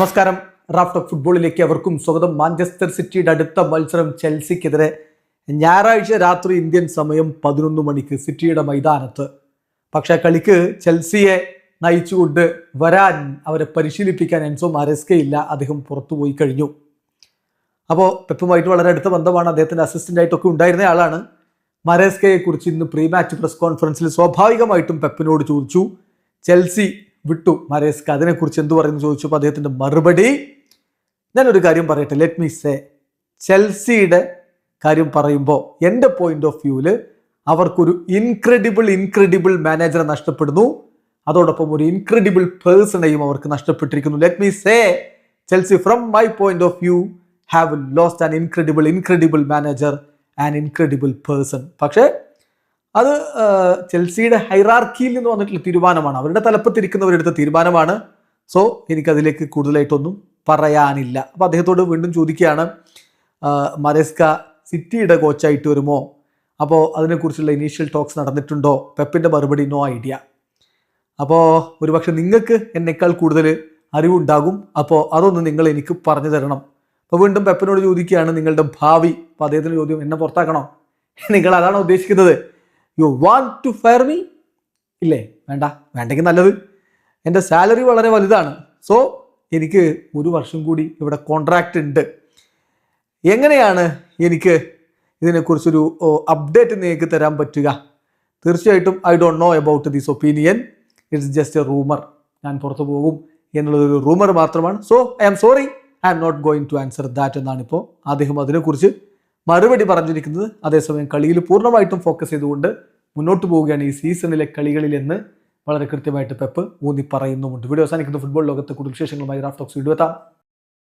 നമസ്കാരം. Raft of ഫുട്ബോളിലേക്ക് അവർക്കും സ്വാഗതം. മാഞ്ചസ്റ്റർ സിറ്റിയുടെ അടുത്ത മത്സരം ചെൽസിക്കെതിരെ ഞായറാഴ്ച രാത്രി ഇന്ത്യൻ സമയം പതിനൊന്ന് മണിക്ക് സിറ്റിയുടെ മൈതാനത്ത്. പക്ഷേ കളിക്ക് ചെൽസിയെ നയിച്ചുകൊണ്ട് വരാൻ അവരെ പരിശീലിപ്പിക്കാൻ എൻസോ മാരസ്ക ഇല്ല. അദ്ദേഹം പുറത്തു പോയി കഴിഞ്ഞു. അപ്പോൾ പെപ്പുമായിട്ട് വളരെ അടുത്ത ബന്ധമാണ്. അദ്ദേഹത്തിന്റെ അസിസ്റ്റന്റ് ആയിട്ടൊക്കെ ഉണ്ടായിരുന്ന ആളാണ്. മരേസ്കയെ കുറിച്ച് ഇന്ന് പ്രീ മാച്ച് പ്രസ് കോൺഫറൻസിൽ സ്വാഭാവികമായിട്ടും പെപ്പിനോട് ചോദിച്ചു ചെൽസി വിട്ടു. മരേസ്ക അതിനെക്കുറിച്ച് എന്തു പറയുന്നു ചോദിച്ചപ്പോൾ അദ്ദേഹത്തിന്റെ മറുപടി ഞാനൊരു കാര്യം പറയട്ടെ. ലെറ്റ് മീ സേ ചെൽസിയുടെ കാര്യം പറയുമ്പോൾ എന്റെ പോയിന്റ് ഓഫ് വ്യൂവിൽ അവർക്കൊരു ഇൻക്രെഡിബിൾ ഇൻക്രെഡിബിൾ മാനേജറെ നഷ്ടപ്പെടുന്നു. അതോടൊപ്പം ഒരു ഇൻക്രെഡിബിൾ പേഴ്സണെയും അവർക്ക് നഷ്ടപ്പെട്ടിരിക്കുന്നു. Let me say Chelsea from my point of view have lost an incredible incredible manager and incredible person പക്ഷേ അത് ചെൽസിയുടെ ഹൈറാർക്കിയിൽ നിന്ന് വന്നിട്ടുള്ള തീരുമാനമാണ്. അവരുടെ തലപ്പത്തിരിക്കുന്നവരെടുത്ത തീരുമാനമാണ്. സോ എനിക്കതിലേക്ക് കൂടുതലായിട്ടൊന്നും പറയാനില്ല. അപ്പോൾ അദ്ദേഹത്തോട് വീണ്ടും ചോദിക്കുകയാണ് മരേസ്ക സിറ്റിയുടെ കോച്ചായിട്ട് വരുമോ? അപ്പോൾ അതിനെക്കുറിച്ചുള്ള ഇനീഷ്യൽ ടോക്സ് നടന്നിട്ടുണ്ടോ? പെപ്പിന്റെ മറുപടി നോ ഐഡിയ അപ്പോൾ ഒരുപക്ഷെ നിങ്ങൾക്ക് എന്നേക്കാൾ കൂടുതൽ അറിവുണ്ടാകും. അപ്പോൾ അതൊന്ന് നിങ്ങൾ എനിക്ക് പറഞ്ഞു തരണം. അപ്പോൾ വീണ്ടും പെപ്പിനോട് ചോദിക്കുകയാണ് നിങ്ങളുടെ ഭാവി. അപ്പോൾ അദ്ദേഹത്തിന് ചോദ്യം എന്നെ പുറത്താക്കണോ? നിങ്ങൾ അതാണോ ഉദ്ദേശിക്കുന്നത്? You want to fire me ഇല്ലേ? വേണ്ട. വേണ്ടെങ്കിൽ നല്ലത്. എന്റെ സാലറി വളരെ വലുതാണ്. സോ എനിക്ക് ഒരു വർഷം കൂടി ഇവിടെ കോൺട്രാക്റ്റ് ഉണ്ട്. എങ്ങനെയാണ് എനിക്ക് ഇതിനെക്കുറിച്ചൊരു അപ്ഡേറ്റ് നിങ്ങൾക്ക് തരാൻ പറ്റുക? തീർച്ചയായിട്ടും I don't know about this opinion it's just a rumour ഞാൻ പുറത്തു പോകും എന്നുള്ളതൊരു റൂമർ മാത്രമാണ്. So I am sorry I am not going to answer that എന്നാണ് ഇപ്പോൾ അദ്ദേഹം അതിനെക്കുറിച്ച് മറുപടി പറഞ്ഞിരിക്കുന്നത് അതേസമയം കളിയിൽ പൂർണമായിട്ടും ഫോക്കസ് ചെയ്തുകൊണ്ട് മുന്നോട്ട് പോവുകയാണ് ഈ സീസണിലെ കളികളിൽ എന്ന് വളരെ കൃത്യമായിട്ട് പെപ്പ് ഊന്നി പറയുന്നുമുണ്ട്. വീഡിയോ അവസാനിക്കുന്ന. ഫുട്ബോൾ ലോകത്തെ കൂടുതൽ വിശേഷങ്ങളുമായി റാഫ്റ്റോക്സ് വീഡിയോ എത്താം.